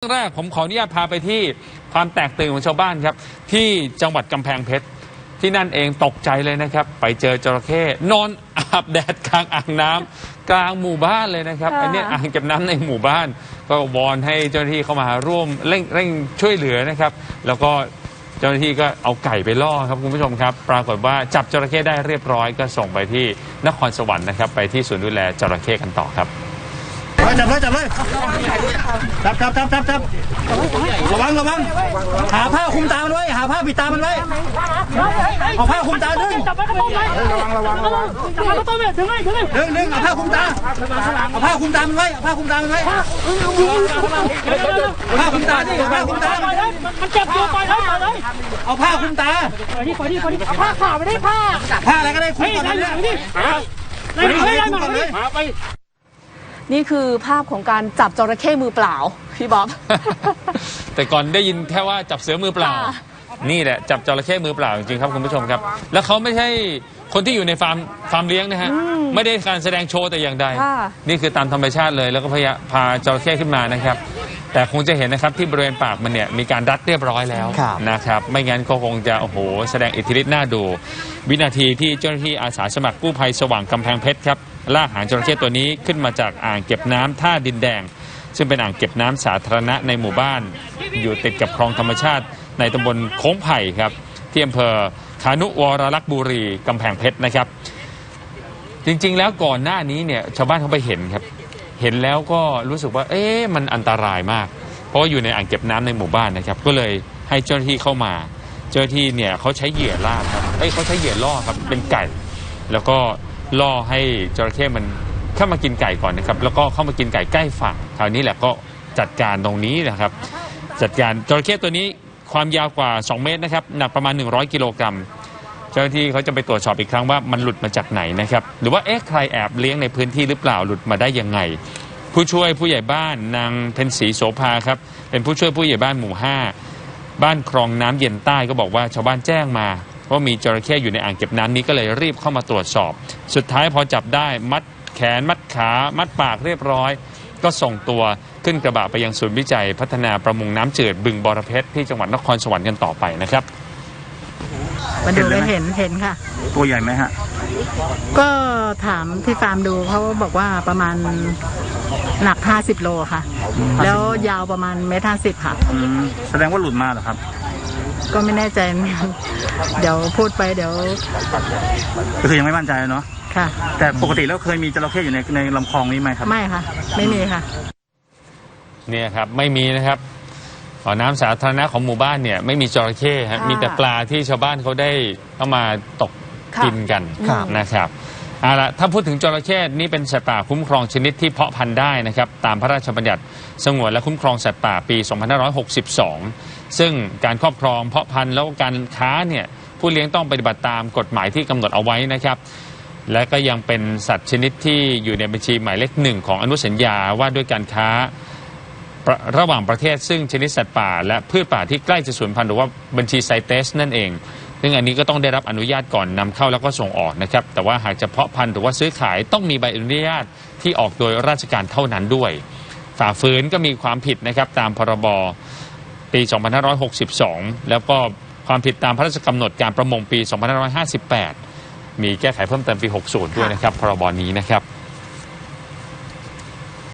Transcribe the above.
เรื่องแรกผมขออนุญาตพาไปที่ความแตกตื่นของชาวบ้านครับ ที่จังหวัดกำแพงเพชรที่นั่นเองตกใจเลยนะครับ ไปเจอจระเข้นอนอาบแดดกลางอ่างน้ำกลางหมู่บ้านเลยนะครับค่ะอันเนี้ยอ่างเก็บน้ำในหมู่บ้าน ก็วอนให้เจ้าหน้าที่เข้ามาร่วมเร่งเร่งช่วยเหลือนะครับ แล้วก็เจ้าหน้าที่ก็เอาไก่ไปล่อครับคุณผู้ชมครับ ปรากฏว่าจับจระเข้ได้เรียบร้อยก็ส่งไปที่นครสวรรค์นะครับ ไปที่ศูนย์ดูแลจระเข้กันต่อครับ จับเลยจับเลยจับจับจับจับจับระวังระวังหาผ้าคลุมตามันไว้หาผ้าปิดตามันไว้เอาผ้าคลุมตาดึงจับไว้กระโปรงไว้ระวังระวังระวังจับไว้กระโปรงไว้ถึงไว้ถึงไว้ดึงดึงเอาผ้าคลุมตาเอาผ้าคลุมตามันไว้เอาผ้าคลุมตามันไว้เอาผ้าคลุมตาดิเอาผ้าคลุมตาปล่อยเลยมันเจ็บตัวปล่อยเลยปล่อยเลยเอาผ้าคลุมตาปล่อยดิปล่อยดิปล่อยดิเอาผ้าขาวไปได้ผ้าผ้าอะไรก็ได้คลุเฮ้มยก่อนได้เลยหน่เนี่ยอยดิได้หน่อยได้หน่อยดิมาไป นี่คือภาพของการจับจระเข้มือเปล่า พี่บ๊อบ แต่ก่อนได้ยินแค่ว่าจับเสือมือเปล่า ค่ะนี่แหละจับจระเข้มือเปล่าจริงๆครับคุณผู้ชมครับ แล้วเขาไม่ใช่คนที่อยู่ในฟาร์มฟาร์มเลี้ยงนะฮะไม่ได้การแสดงโชว์แต่อย่างใด ค่ะ นี่คือตามธรรมชาติเลยแล้วก็พยาพาจระเข้ขึ้นมานะครับ แต่คงจะเห็นนะครับที่บริเวณปากมันเนี่ยมีการรัดเรียบร้อยแล้วครับ นะครับ ไม่งั้นก็คงจะโอ้โห แสดงอิทธิฤทธิ์น่าดู วินาทีที่เจ้าหน้าที่อาสาสมัครกู้ภัยสว่างกำแพงเพชรครับ ลากหางจระเข้ตัวนี้ขึ้นมาจากอ่างเก็บน้ำท่าดินแดง ซึ่งเป็นอ่างเก็บน้ำสาธารณะในหมู่บ้าน อยู่ติดกับคลองธรรมชาติ ในตำบลโค้งไผ่ครับที่อำเภอขานุวรลักษ์บุรีกำแพงเพชรนะครับ จริงๆ แล้วก่อนหน้านี้เนี่ยชาวบ้านเขาไปเห็นครับ เห็นแล้วก็รู้สึกว่า เอ๊ะมันอันตรายมาก เพราะาอยู่ในอ่างเก็บน้ำในหมู่บ้านนะครับ ก็เลยให้เจ้าหน้าที่เข้ามา เจ้าหน้าที่เนี่ยเขาใช้เหยื่อล่าครับเอ้ยเขาใช้เหยื่อล่อครับเป็นไก่ แล้วก็ ล่อให้จระเข้มันเข้ามากินไก่ก่อนนะครับ แล้วก็เข้ามากินไก่ใกล้ฝั่งคราวนี้แหละก็จัดการตรงนี้นะครับ จัดการจระเข้ตัวนี้ความยาวกว่า 2 เมตรนะครับหนักประมาณ 100 กิโลกรัมเจ้าหน้าที่เขาจะไปตรวจสอบอีกครั้งว่ามันหลุดมาจากไหนนะครับ หรือว่าเอ๊ะใครแอบเลี้ยงในพื้นที่หรือเปล่าหลุดมาได้ยังไง ผู้ช่วยผู้ใหญ่บ้านนางเพ็ญศรีโสภาครับเป็นผู้ช่วยผู้ใหญ่บ้านหมู่ 5 บ้านคลองน้ำเย็นใต้ก็บอกว่าชาวบ้านแจ้งมา ว่ามีจระเข้อยู่ในอ่างเก็บน้ำนี้ก็เลยรีบเข้ามาตรวจสอบ สุดท้ายพอจับได้มัดแขนมัดขา มัดปากเรียบร้อย ก็ส่งตัวขึ้นกระบะไปยังศูนย์วิจัย พัฒนาประมงน้ำจืดบึงบรเพชรที่จังหวัดนครสวรรค์กันต่อไปนะครับมาดูเลยเห็นเห็นค่ะ ตัวใหญ่ไหมฮะ ก็ถามที่ฟาร์มดูเขาบอกว่าประมาณหนัก 50 โลค่ะ แล้วยาวประมาณเมตรห้าสิบค่ะอืมแสดงว่าหลุดมาเหรอครับ ก็ไม่แน่ใจเหมือนกันเดี๋ยวพูดไปเดี๋ยวก็คือยังไม่มั่นใจเนาะค่ะ แต่ปกติแล้วเคยมีจระเข้อยู่ในในลำคลองนี้ไหมครับ ไม่ค่ะ ไม่มีค่ะ เนี่ยครับไม่มีนะครับบ่อน้ำสาธารณะของหมู่บ้านเนี่ยไม่มีจระเข้ฮะค่ะมีแต่ปลาที่ชาวบ้านเขาได้เข้ามาตกค่ะ กินกันครับ นะครับ เอาละถ้าพูดถึงจระเข้นี่เป็นสัตว์ป่าคุ้มครองชนิดที่เพาะพันธุ์ได้นะครับ ตามพระราชบัญญัติสงวนและคุ้มครองสัตว์ป่าปี 2562 ซึ่งการครอบครองเพาะพันธุ์แล้วการค้าเนี่ยผู้เลี้ยงต้องปฏิบัติตามกฎหมายที่กำหนดเอาไว้นะครับ และก็ยังเป็นสัตว์ชนิดที่อยู่ในบัญชีหมายเลขหนึ่งของอนุสัญญาว่าด้วยการค้าระระหว่างประเทศซึ่งชนิดสัตว์ป่า และพืชป่าที่ใกล้จะสูญพันธุ์หรือว่าบัญชีไซเตสนั่นเอง ซึ่งอันนี้ก็ต้องได้รับอนุญาตก่อนนำเข้าแล้วก็ส่งออกนะครับ แต่ว่าหากจะเพาะพันธุ์หรือว่าซื้อขายต้องมีใบอนุญาตที่ออกโดยราชการเท่านั้นด้วย ฝ่าฝืนก็มีความผิดนะครับตามพรบปี 2562 แล้วก็ความผิดตามพระราชกำหนดการประมงปี 2558 มีแก้ไขเพิ่มเติมปี 60 ด้วยนะครับ พรบนี้นะครับ